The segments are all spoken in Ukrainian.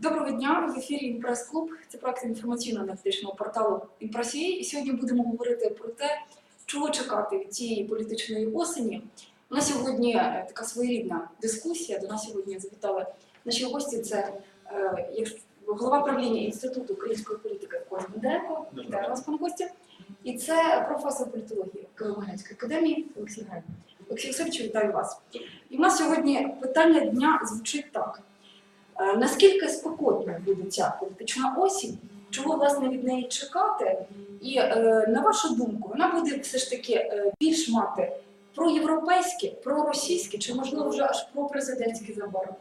Доброго дня, в ефірі Інпрес-клуб. Це проект інформаційно-аналітичного порталу «Інпрес.ua». І сьогодні будемо говорити про те, чого чекати від цієї політичної осені. У нас сьогодні е, така своєрідна дискусія. До нас сьогодні завітали наші гості. Це е, голова правління Інституту української політики Бондаренко. Вітаю вас, пане Костя. І це професор політології Києво-Могилянської академії Олексій Грань. Олексій Васильович, вітаю вас. І в нас сьогодні питання дня звучить так. Е, Наскільки спекотною буде ця політична осінь? Чого власне від неї чекати? І е, на вашу думку, вона буде все ж таки е, більш мати проєвропейське, проросійське, чи можливо вже аж пропрезидентське заборони?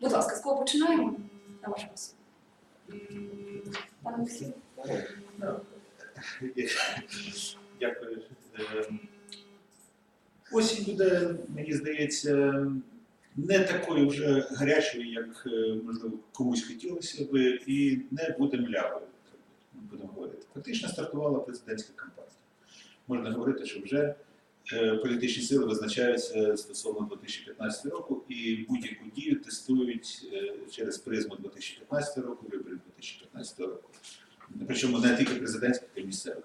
Будь ласка, з кого починаємо? На ваш розсуд. Пане Олексій. Дякую. Осінь буде, мені здається, не такою вже гарячою, як е, можливо комусь хотілося би, і не буде млявою, будемо говорити. Фактично стартувала президентська кампанія. Можна говорити, що вже е, політичні сили визначаються стосовно 2015 року, і будь-яку дію тестують е, через призму 2015 року, виборів 2015 року. Причому не тільки президентських, а й місцевих.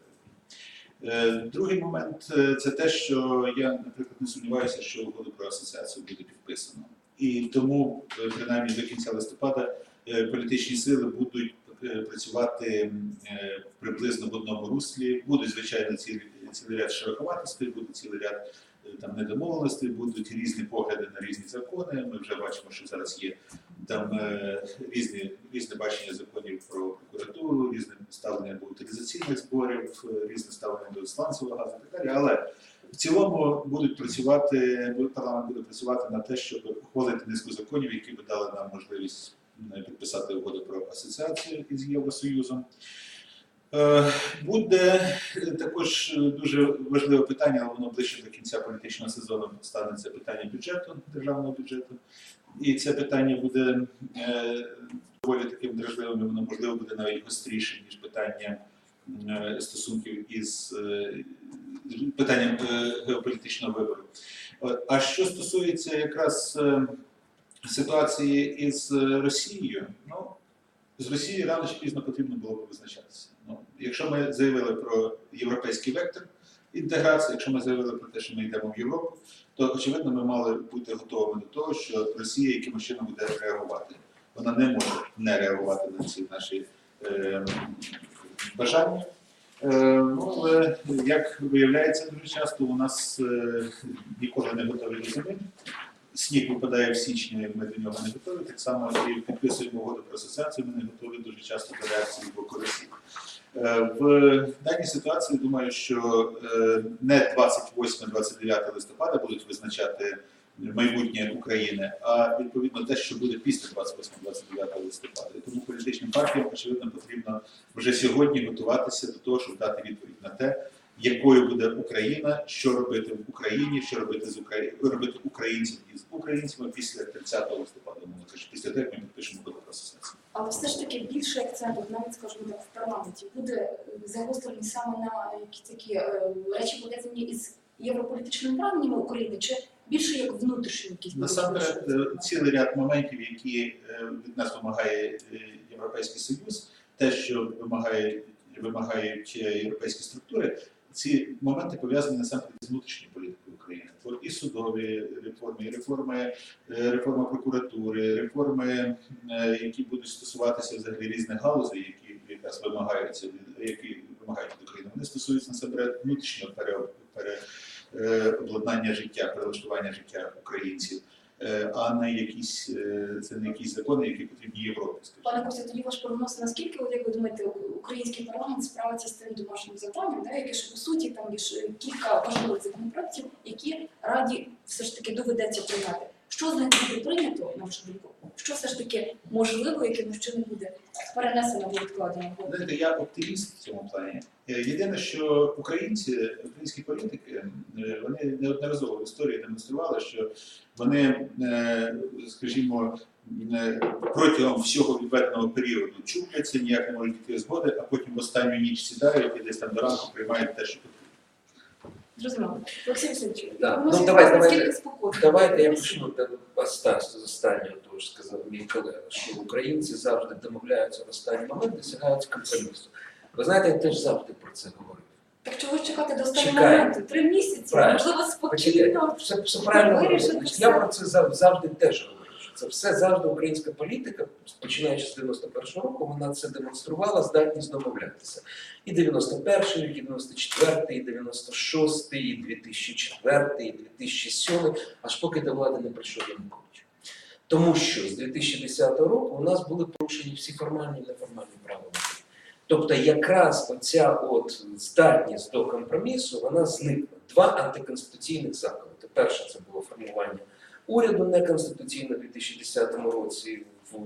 Е, Другий момент е, це те, що я, наприклад, не сумніваюся, що угоду про асоціацію буде підписано. І тому, е, принаймні до кінця листопада, політичні сили будуть працювати приблизно в одному руслі. Будуть, звичайно, цілий, ряд шероховатостей, буде цілий ряд там недомовленостей, будуть різні погляди на різні закони. Ми вже бачимо, що зараз є там е, різні, різне бачення законів про прокуратуру, різне ставлення до утилізаційних зборів, е, різне ставлення до сланцевого газу і так далі. Але в цілому будуть працювати, парламент буде працювати на те, щоб ухвалити низку законів, які би дали нам можливість м, підписати угоду про асоціацію із Євросоюзом. Е, Буде е, також е, дуже важливе питання, але воно ближче до кінця політичного сезону стане це питання бюджету, державного бюджету. І це питання буде доволі таким дражливим, воно можливо буде навіть гостріше, ніж питання стосунків із питанням геополітичного вибору. А що стосується якраз ситуації із Росією, ну з Росією рано чи пізно потрібно було б визначатися. Якщо ми заявили про європейський вектор інтеграції, якщо ми заявили про те, що ми йдемо в Європу, то очевидно ми мали бути готовими до того, що Росія якимось чином буде реагувати. Вона не може не реагувати на ці наші е, бажання. Е, але як виявляється дуже часто, у нас е, ніколи не готові до зими. Сніг випадає в січні, ми до нього не готові. Так само і підписуємо угоду про асоціацію, ми не готові дуже часто до реакції боку Росії. Е, В даній ситуації думаю, що е, не 28-29 листопада будуть визначати майбутнє України, а відповідно те, що буде після 28-29 листопада. Тому політичним партіям очевидно потрібно вже сьогодні готуватися до того, щоб дати відповідь на те, якою буде Україна, що робити в Україні, що робити з Украї... робити українцям із українцями після 30 листопада, кажучи, після того, як ми підпишемо угоду про асоціацію. Але все ж таки більше акценту, навіть скажімо так, в парламенті буде е, загострений саме на якісь такі е, речі пов'язані із європолітичними прагненнями України, чи більше як внутрішні якісь Насамперед, е, цілий ряд моментів, які від нас вимагає Європейський Союз, те, що вимагає, вимагають європейські структури, ці моменти пов'язані насамперед з внутрішньою політикою От і судові реформи, і реформи, е, реформа прокуратури, реформи, е, які будуть стосуватися взагалі різних галузей, які якраз вимагаються від які вимагають від України. Вони стосуються насамперед внутрішнього переобладнання пере, е, життя, перелаштування життя українців, а не якісь е, це не якісь закони, які потрібні Європі. Пане Костя, тоді ваш прогноз, наскільки, як ви думаєте, український парламент справиться з тим домашнім завданням, да, яке ж по суті там є кілька важливих законопроєктів, які раді все ж таки доведеться прийняти. Що з них буде прийнято, на вашу думку? Що все ж таки можливо, якимось чином буде перенесено або відкладено? Знаєте, я оптиміст в цьому плані. Е, Єдине, що українці, українські політики, е, вони неодноразово в історії демонстрували, що вони, е, скажімо, протягом всього відведеного періоду чупляться, ніяк не можуть дійти згоди, а потім в останню ніч сідають і десь там до ранку приймають те, що потрібно. Зрозуміло. Олексій Васильович, Да. Ну, можете давай, давайте- я почну з останнього, того ж сказав мій колега, що українці завжди домовляються в останній момент, досягають компромісу. Ви знаєте, я теж завжди про це говорив. Так чого чекати до останнього моменту? Три місяці, Правильно. можливо, спокійно. все, все правильно. Я про це завжди теж говорю. Це все завжди українська політика, починаючи з 91-го року, вона це демонструвала здатність домовлятися. І 91-й і 94-й, і 96-й, і 2004-й, і 2007 аж поки до влади не прийшов Янукович. Тому що з 2010 року у нас були порушені всі формальні і неформальні правила. Тобто якраз оця от здатність до компромісу, вона зникла. Два антиконституційних заклади. Перше це було формування уряду неконституційно у 2010 році, в,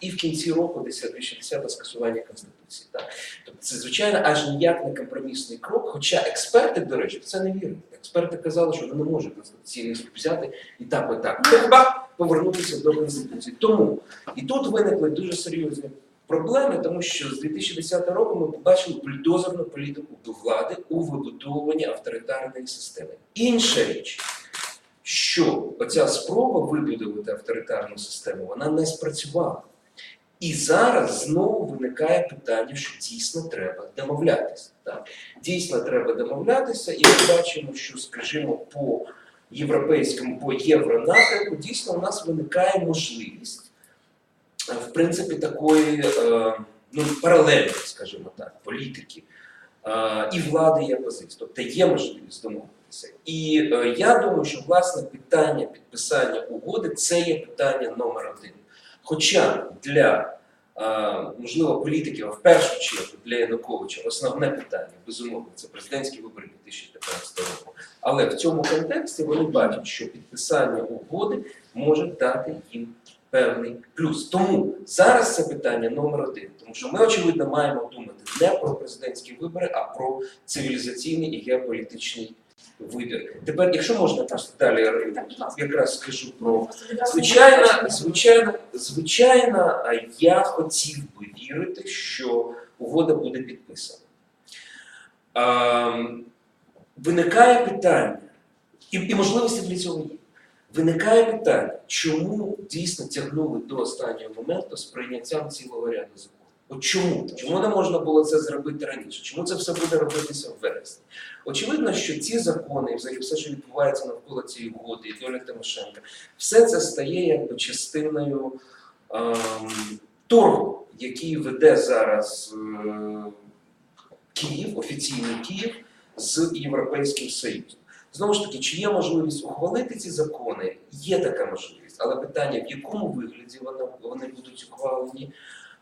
і в кінці року 2010 скасування Конституції. Так. Тобто це, звичайно, аж ніяк не компромісний крок, хоча експерти, до речі, в це не вірили. Експерти казали, що не можуть Конституційний суд взяти і так, і так. Хіба повернутися до Конституції. Тому і тут виникли дуже серйозні проблеми, тому що з 2010 року ми побачили бульдозерну політику до влади у вибудовуванні авторитарної системи. Інша річ, що оця спроба вибудувати авторитарну систему, вона не спрацювала. І зараз знову виникає питання, що дійсно треба домовлятися. Так? Дійсно треба домовлятися, і ми бачимо, що, скажімо, по європейському, по євронапрямку, дійсно у нас виникає можливість, е, в принципі, такої е, ну, паралельної, скажімо так, політики е, і влади, і опозиції. Тобто є можливість домовитися. І е, я думаю, що власне питання підписання угоди це є питання номер один. Хоча для е, можливо політиків, а в першу чергу для Януковича, основне питання, безумовно, це президентські вибори 2015 року. Але в цьому контексті вони бачать, що підписання угоди може дати їм певний плюс. Тому зараз це питання номер один, тому що ми очевидно маємо думати не про президентські вибори, а про цивілізаційний і геополітичний вибір. Тепер, якщо можна просто далі якраз скажу про Звичайно, звичайно, звичайно, я хотів би вірити, що угода буде підписана. Ем, виникає питання, і, і можливості для цього є. Виникає питання, чому дійсно тягнули до останнього моменту з прийняттям цілого ряду законів? От чому? Чому не можна було це зробити раніше? Чому це все буде робитися в вересні? Очевидно, що ці закони, і взагалі все, що відбувається навколо цієї угоди, і доля Тимошенка, все це стає якби частиною ем, торгу, який веде зараз е, Київ, офіційний Київ з Європейським Союзом. Знову ж таки, чи є можливість ухвалити ці закони? Є така можливість, але питання, в якому вигляді вони, вони будуть ухвалені,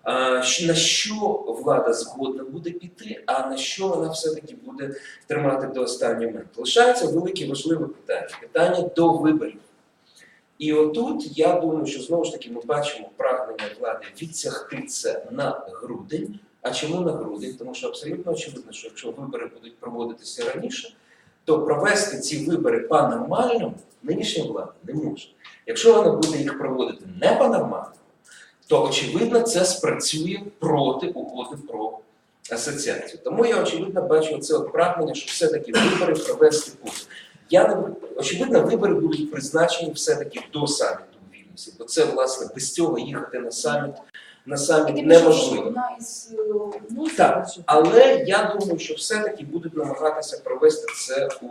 на що влада згодна буде піти, а на що вона все-таки буде тримати до останнього моменту. Лишається велике важливе питання питання до виборів. І отут я думаю, що знову ж таки ми бачимо прагнення влади відтягти це на грудень. А чому на грудень? Тому що абсолютно очевидно, що якщо вибори будуть проводитися раніше, то провести ці вибори по-нормальному нинішня влада не може. Якщо вона буде їх проводити не по-нормальному, то очевидно це спрацює проти угоди про асоціацію. Тому я очевидно бачу це от прагнення, що все-таки вибори провести потім. Я не очевидно, вибори будуть призначені все-таки до саміту у Вільнюсі, бо це власне без цього їхати на саміт на саміт неможливо. Е, Так, але я думаю, що все-таки будуть намагатися провести це у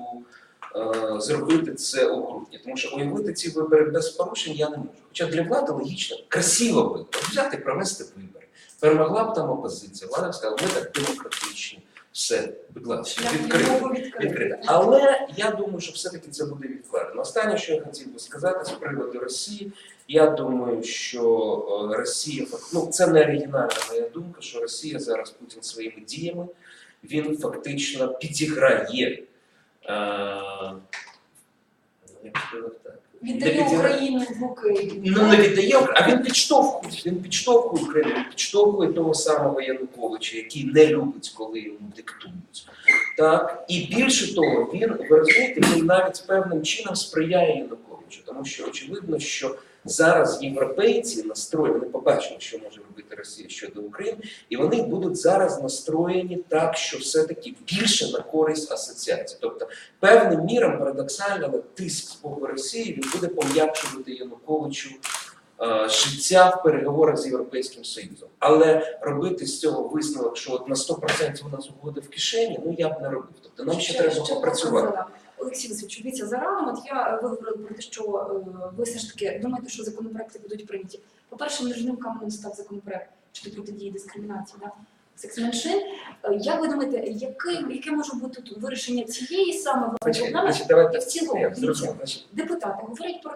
зробити це у грудні. Тому що уявити ці вибори без порушень я не можу. Хоча для влади логічно, красиво би взяти провести вибори. Перемогла б там опозиція. Влада б сказала, ми так демократичні. Все, будь ласка, відкрито. Відкрито. Але я думаю, що все-таки це буде відкладено. Останнє, що я хотів би сказати з приводу Росії, я думаю, що е, Росія ну це не оригінальна моя думка, що Росія зараз Путін своїми діями він фактично підіграє. Е, як сказати так? Віддає Україну в. Ну не віддає, а він підштовхує. Він підштовхує Україну, він підштовхує того самого Януковича, який не любить, коли йому диктують. Так і більше того, він ви розумієте, він навіть певним чином сприяє Януковичу, тому що очевидно, що Зараз європейці настроєні, вони побачили, що може робити Росія щодо України, і вони будуть зараз настроєні так, що все-таки більше на користь асоціації. Тобто, певним міром парадоксально, але тиск з боку Росії він буде пом'якшувати Януковичу е, життя в переговорах з Європейським Союзом. Але робити з цього висновок, що от на 100% у нас угоди в кишені, ну я б не робив. Тобто нам ще треба попрацювати. Олексій Васильович, дивіться, зарано, от я ви говорили про те, що е, ви все ж таки думаєте, що законопроекти будуть прийняті. По-перше, між ним каменем став законопроект щодо протидії дискримінації да, секс-меншин. Е, Як ви думаєте, яке, яке може бути тут вирішення цієї саме проблеми? І в цілому, депутати говорять про